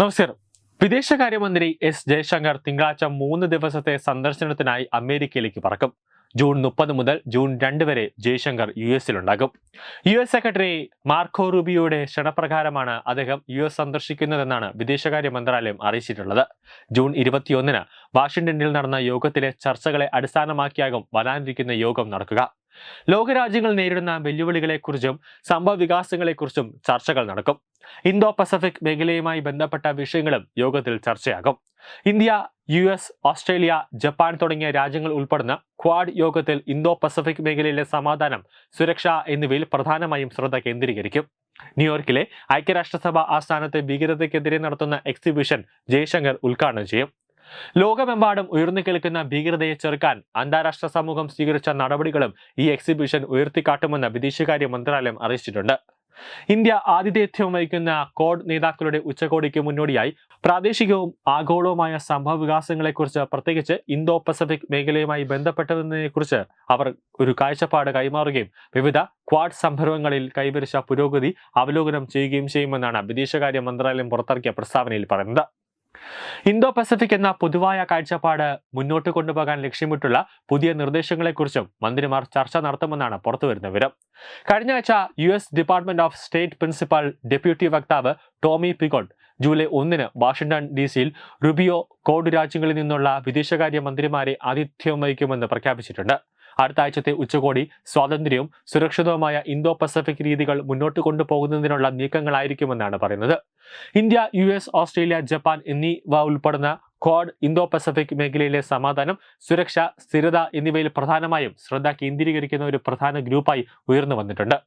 നമസ്കാരം. വിദേശകാര്യമന്ത്രി എസ് ജയശങ്കർ തിങ്കളാഴ്ച മൂന്ന് ദിവസത്തെ സന്ദർശനത്തിനായി അമേരിക്കയിലേക്ക് പറക്കും. ജൂൺ മുപ്പത് മുതൽ ജൂൺ രണ്ട് വരെ ജയശങ്കർ യു എസിലുണ്ടാകും യു എസ് സെക്രട്ടറി മാർക്കോ റൂബിയോയുടെ ക്ഷണപ്രകാരമാണ് അദ്ദേഹം യു എസ് സന്ദർശിക്കുന്നതെന്നാണ് വിദേശകാര്യ മന്ത്രാലയം അറിയിച്ചിട്ടുള്ളത്. ജൂൺ ഇരുപത്തിയൊന്നിന് വാഷിംഗ്ടണിൽ നടന്ന യോഗത്തിലെ ചർച്ചകളെ അടിസ്ഥാനമാക്കിയാകും വരാനിരിക്കുന്ന യോഗം നടക്കുക. ലോകരാജ്യങ്ങൾ നേരിടുന്ന വെല്ലുവിളികളെക്കുറിച്ചും സംഭവ വികാസങ്ങളെക്കുറിച്ചും ചർച്ചകൾ നടക്കും. ഇന്തോ പസഫിക് മേഖലയുമായി ബന്ധപ്പെട്ട വിഷയങ്ങളും യോഗത്തിൽ ചർച്ചയാകും. India U S Australia Japan തുടങ്ങിയ രാജ്യങ്ങൾ ഉൾപ്പെടുന്ന ക്വാഡ് യോഗത്തിൽ ഇന്തോ പസഫിക് മേഖലയിലെ സമാധാനം സുരക്ഷ എന്നിവയിൽ പ്രധാനമായും ശ്രദ്ധ കേന്ദ്രീകരിക്കും. ന്യൂയോർക്കിലെ ഐക്യരാഷ്ട്രസഭ ആസ്ഥാനത്തെ ഭീകരതയ്ക്കെതിരെ നടത്തുന്ന എക്സിബിഷൻ ജയശങ്കർ ഉദ്ഘാടനം ചെയ്യും. ലോകമെമ്പാടും ഉയർന്നു കേൾക്കുന്ന ഭീകരതയെ ചെറുക്കാൻ അന്താരാഷ്ട്ര സമൂഹം സ്വീകരിച്ച നടപടികളും ഈ എക്സിബിഷൻ ഉയർത്തിക്കാട്ടുമെന്ന് വിദേശകാര്യ മന്ത്രാലയം അറിയിച്ചിട്ടുണ്ട്. ഇന്ത്യ ആതിഥേയത്വം വഹിക്കുന്ന കോഡ് നേതാക്കളുടെ ഉച്ചകോടിക്ക് മുന്നോടിയായി പ്രാദേശികവും ആഗോളവുമായ സംഭവ വികാസങ്ങളെക്കുറിച്ച് പ്രത്യേകിച്ച് ഇന്തോ പസഫിക് മേഖലയുമായി ബന്ധപ്പെട്ടതിനെക്കുറിച്ച് അവർ ഒരു കാഴ്ചപ്പാട് കൈമാറുകയും വിവിധ ക്വാഡ് സംരംഭങ്ങളിൽ കൈവരിച്ച പുരോഗതി അവലോകനം ചെയ്യുകയും ചെയ്യുമെന്നാണ് വിദേശകാര്യ മന്ത്രാലയം പുറത്തിറക്കിയ പ്രസ്താവനയിൽ പറയുന്നത്. ഇന്തോ പസഫിക് എന്ന പൊതുവായ കാഴ്ചപ്പാട് മുന്നോട്ട് കൊണ്ടുപോകാൻ ലക്ഷ്യമിട്ടുള്ള പുതിയ നിർദ്ദേശങ്ങളെക്കുറിച്ചും മന്ത്രിമാർ ചർച്ച നടത്തുമെന്നാണ് പുറത്തുവരുന്ന വിവരം. കഴിഞ്ഞ ആഴ്ച U S department of state principal deputy വക്താവ് ടോമി പിഗോൺ ജൂലൈ ഒന്നിന് വാഷിംഗ്ടൺ ഡി സിയിൽ റുബിയോ കോഡ് രാജ്യങ്ങളിൽ നിന്നുള്ള വിദേശകാര്യ മന്ത്രിമാരെ ആതിഥ്യം വഹിക്കുമെന്ന് പ്രഖ്യാപിച്ചിട്ടുണ്ട്. അടുത്ത ആഴ്ചത്തെ ഉച്ചകോടി സ്വാതന്ത്ര്യവും സുരക്ഷിതവുമായ ഇന്തോ പസഫിക് രീതികൾ മുന്നോട്ട് കൊണ്ടുപോകുന്നതിനുള്ള നീക്കങ്ങളായിരിക്കുമെന്നാണ് പറയുന്നത്. India U S Australia Japan എന്നിവ ഉൾപ്പെടുന്ന ക്വാഡ് ഇന്തോ പസഫിക് മേഖലയിലെ സമാധാനം സുരക്ഷ സ്ഥിരത എന്നിവയിൽ പ്രധാനമായും ശ്രദ്ധ കേന്ദ്രീകരിക്കുന്ന ഒരു പ്രധാന ഗ്രൂപ്പായി ഉയർന്നു വന്നിട്ടുണ്ട്.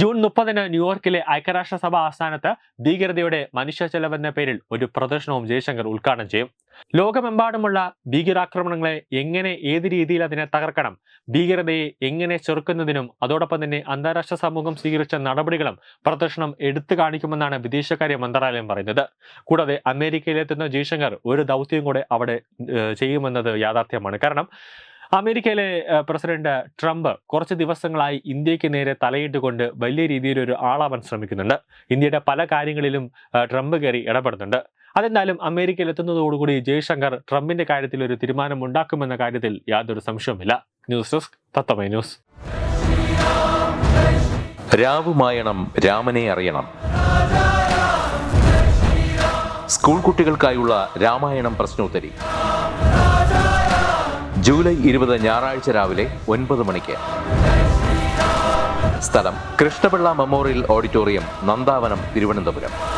ജൂൺ മുപ്പതിന് ന്യൂയോർക്കിലെ ഐക്യരാഷ്ട്രസഭ ആസ്ഥാനത്ത് ഭീകരതയുടെ മനുഷ്യ ചെലവെന്ന പേരിൽ ഒരു പ്രദർശനവും ജയശങ്കർ ഉദ്ഘാടനം ചെയ്യും. ലോകമെമ്പാടുമുള്ള ഭീകരാക്രമണങ്ങളെ എങ്ങനെ ഏത് രീതിയിൽ അതിനെ തകർക്കണം? ഭീകരതയെ എങ്ങനെ ചെറുക്കുന്നതിനും അതോടൊപ്പം തന്നെ അന്താരാഷ്ട്ര സമൂഹം സ്വീകരിച്ച നടപടികളും പ്രദർശനം എടുത്തു കാണിക്കുമെന്നാണ് വിദേശകാര്യ മന്ത്രാലയം പറയുന്നത്. കൂടാതെ അമേരിക്കയിലെത്തുന്ന ജയശങ്കർ ഒരു ദൗത്യം കൂടെ അവിടെ ചെയ്യുമെന്നത് യാഥാർത്ഥ്യമാണ്. കാരണം അമേരിക്കയിലെ പ്രസിഡന്റ് ട്രംപ് കുറച്ച് ദിവസങ്ങളായി ഇന്ത്യയ്ക്ക് നേരെ തലയിട്ടുകൊണ്ട് വലിയ രീതിയിൽ ഒരു ആളാവാൻ ശ്രമിക്കുന്നുണ്ട്. ഇന്ത്യയുടെ പല കാര്യങ്ങളിലും ട്രംപ് കയറി ഇടപെടുന്നുണ്ട്. അതെന്തായാലും അമേരിക്കയിൽ എത്തുന്നതോടുകൂടി ജയശങ്കർ ട്രംപിന്റെ കാര്യത്തിൽ ഒരു തീരുമാനം ഉണ്ടാക്കുമെന്ന കാര്യത്തിൽ യാതൊരു സംശയവുമില്ല. News desk Tatwamayi news. രാവുമായണം രാമനെ അറിയണം. സ്കൂൾ കുട്ടികൾക്കായുള്ള രാമായണം പ്രശ്നോത്തരി. ജൂലൈ ഇരുപത് ഞായറാഴ്ച രാവിലെ ഒൻപത് മണിക്ക്. സ്ഥലം കൃഷ്ണപിള്ള മെമ്മോറിയൽ ഓഡിറ്റോറിയം നന്ദാവനം തിരുവനന്തപുരം.